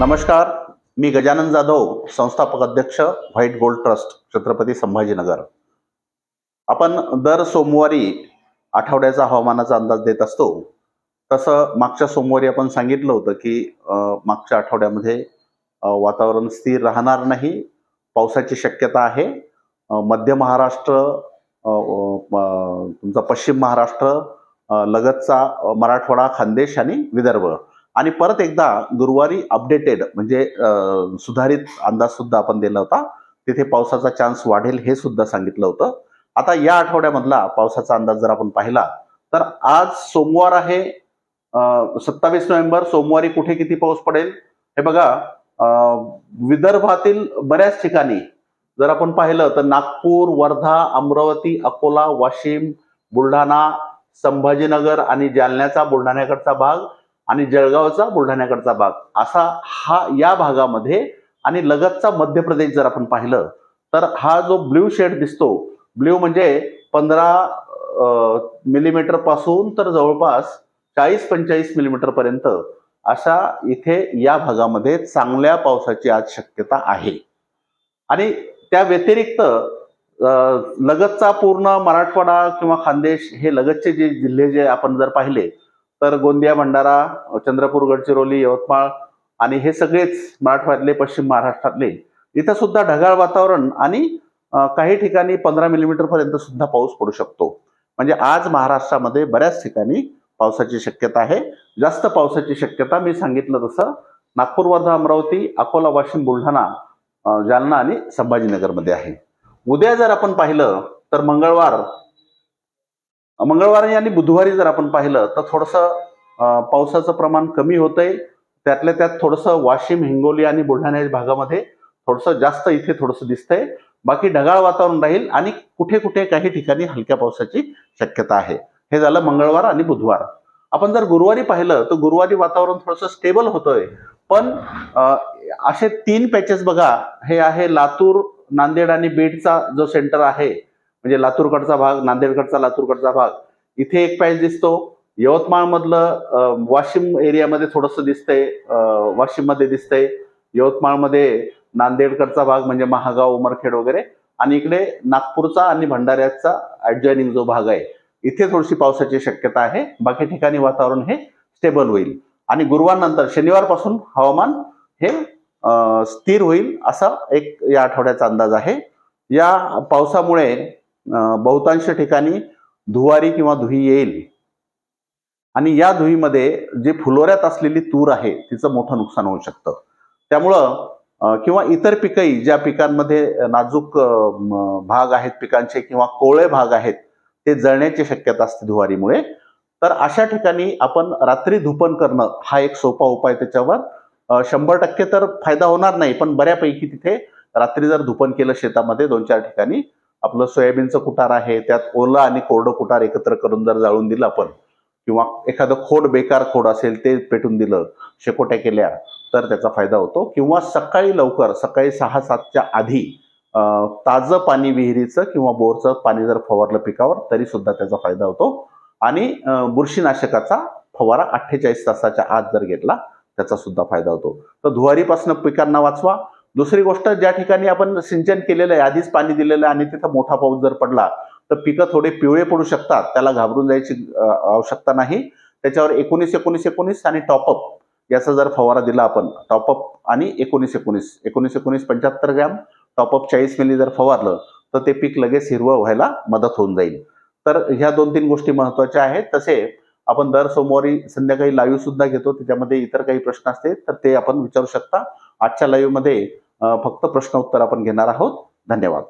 नमस्कार मी गजानन जाधव संस्थापक अध्यक्ष white gold trust Chhatrapati Sambhajinagar. आपण दर सोमवारी आठवड्याचा हवामानाचा अंदाज देत असतो. तसं मागच्या सोमवारी आपण सांगितलं होतं की मागच्या आठवड्यामध्ये वातावरण स्थिर राहणार नाही पावसाची शक्यता आहे. मध्य महाराष्ट्र तुमचा पश्चिम महाराष्ट्र लगतचा मराठवाडा खानदेश आणि विदर्भ. आणि परत एकदा गुरुवारी अपडेटेड म्हणजे सुधारित अंदाज सुद्धा आपण दिला होता. तिथे पावसाचा चान्स वाढेल हे सुद्धा सांगितलं होतं. आता या आठवड्यामधला पावसाचा अंदाज जर आपण पाहिला तर आज सोमवार आहे सत्तावीस नोव्हेंबर सोमवारी कुठे किती पाऊस पडेल? हे बघा विदर्भातील बऱ्याच ठिकाणी जर आपण पाहिलं तर नागपूर वर्धा अमरावती अकोला वाशिम बुलढाणा संभाजीनगर आणि जालन्याचा बुलढाण्याकडचा भाग आणि जळगावचा बुलढाण्याकडचा भाग. असा हा या भागामध्ये आणि लगतचा मध्य प्रदेश जर आपण पाहिलं तर हा जो ब्ल्यू शेड दिसतो ब्ल्यू म्हणजे पंधरा मिलीमीटरपासून तर जवळपास चाळीस पंचेचाळीस मिलीमीटर पर्यंत अशा इथे या भागामध्ये चांगल्या पावसाची आज शक्यता आहे. आणि त्या व्यतिरिक्त लगतचा पूर्ण मराठवाडा किंवा खानदेश हे लगतचे जे जिल्हे जे आपण जर पाहिले तर गोंदिया भंडारा चंद्रपूर गडचिरोली यवतमाळ आणि हे सगळेच मराठवाड्यातले पश्चिम महाराष्ट्रातले. इथं सुद्धा ढगाळ वातावरण आणि काही ठिकाणी पंधरा मिलीमीटर पर्यंत सुद्धा पाऊस पडू शकतो. म्हणजे आज महाराष्ट्रामध्ये बऱ्याच ठिकाणी पावसाची शक्यता आहे. जास्त पावसाची शक्यता मी सांगितलं तसं नागपूर वर्धा अमरावती अकोला वाशिम बुलढाणा जालना आणि संभाजीनगरमध्ये आहे. उद्या जर आपण पाहिलं तर मंगळवार मंगळवारी आणि बुधवारी जर आपण पाहिलं तर थोडंसं पावसाचं प्रमाण कमी होतंय. त्यातल्या त्यात थोडंसं वाशिम हिंगोली आणि बुलढाणा या भागामध्ये थोडंसं जास्त इथे थोडंसं दिसतंय. बाकी ढगाळ वातावरण राहील आणि कुठे कुठे काही ठिकाणी हलक्या पावसाची शक्यता आहे. हे झालं मंगळवार आणि बुधवार. आपण जर गुरुवारी पाहिलं तर गुरुवारी वातावरण थोडंसं स्टेबल होतंय. पण असे तीन पॅचेस बघा. हे आहे लातूर नांदेड आणि बीडचा जो सेंटर आहे म्हणजे लातूरकडचा भाग नांदेडकडचा लातूरकडचा भाग इथे एक पॅच दिसतो. यवतमाळ मधलं वाशिम एरियामध्ये थोडंसं दिसतंय. वाशिममध्ये दिसतंय. यवतमाळमध्ये नांदेडकडचा भाग म्हणजे महागाव उमरखेड वगैरे आणि इकडे नागपूरचा आणि भंडाऱ्याचा ऍडजॉइनिंग जो भाग आहे इथे थोडीशी पावसाची शक्यता आहे. बाकी ठिकाणी वातावरण हे स्टेबल होईल. आणि गुरुवारनंतर शनिवारपासून हवामान हे स्थिर होईल असा एक या आठवड्याचा अंदाज आहे. या पावसामुळे बहुतांश ठिकाणी धुवारी किंवा धुई येईल. आणि या धुईमध्ये जे फुलोऱ्यात असलेली तूर आहे तिचं मोठं नुकसान होऊ शकतं. त्यामुळं किंवा इतर पिकही ज्या पिकांमध्ये नाजूक भाग आहेत पिकांचे किंवा कोवळे भाग आहेत ते जळण्याची शक्यता असते धुवारीमुळे. तर अशा ठिकाणी आपण रात्री धुपण करणं हा एक सोपा उपाय त्याच्यावर. शंभर टक्के तर फायदा होणार नाही पण बऱ्यापैकी तिथे रात्री जर धुपन केलं शेतामध्ये दोन चार ठिकाणी आपलं सोयाबीनचं कुटार आहे त्यात ओलं आणि कोरडं कुटार एकत्र करून जर जाळून दिलं आपण किंवा एखादं खोड बेकार खोड असेल ते पेटून दिलं शेकोट्या केल्या तर त्याचा फायदा होतो. किंवा सकाळी लवकर सकाळी सहा सातच्या आधी ताजं पाणी विहिरीचं किंवा बोरचं पाणी जर फवारलं पिकावर तरी सुद्धा त्याचा फायदा होतो. आणि बुरशीनाशकाचा फवारा अठ्ठेचाळीस तासाच्या आत जर घेतला त्याचा सुद्धा फायदा होतो. तर धुवारीपासून पिकांना वाचवा. दुसरी गोष्ट ज्या ठिकाणी आपण सिंचन केलेलं आहे आधीच पाणी दिलेलं आहे आणि तिथं मोठा पाऊस जर पडला तर पिकं थोडे पिवळे पडू शकतात. त्याला घाबरून जायची आवश्यकता नाही. त्याच्यावर एकोणीस एकोणीस एकोणीस आणि टॉपअप याचा जर फवारा दिला आपण टॉपअप आणि एकोणीस एकोणीस एकोणीस एकोणीस पंच्याहत्तर ग्रॅम टॉपअप चाळीस मिली जर फवारलं तर ते पीक लगेच हिरवं व्हायला मदत होऊन जाईल. तर ह्या दोन तीन गोष्टी महत्त्वाच्या आहेत. तसे आपण दर सोमवारी संध्याकाळी लाईव्ह सुद्धा घेतो. त्याच्यामध्ये इतर काही प्रश्न असतील तर ते आपण विचारू शकता. आजच्या लाईव्हमध्ये फक्त प्रश्न उत्तर आपण घेणार आहोत. धन्यवाद.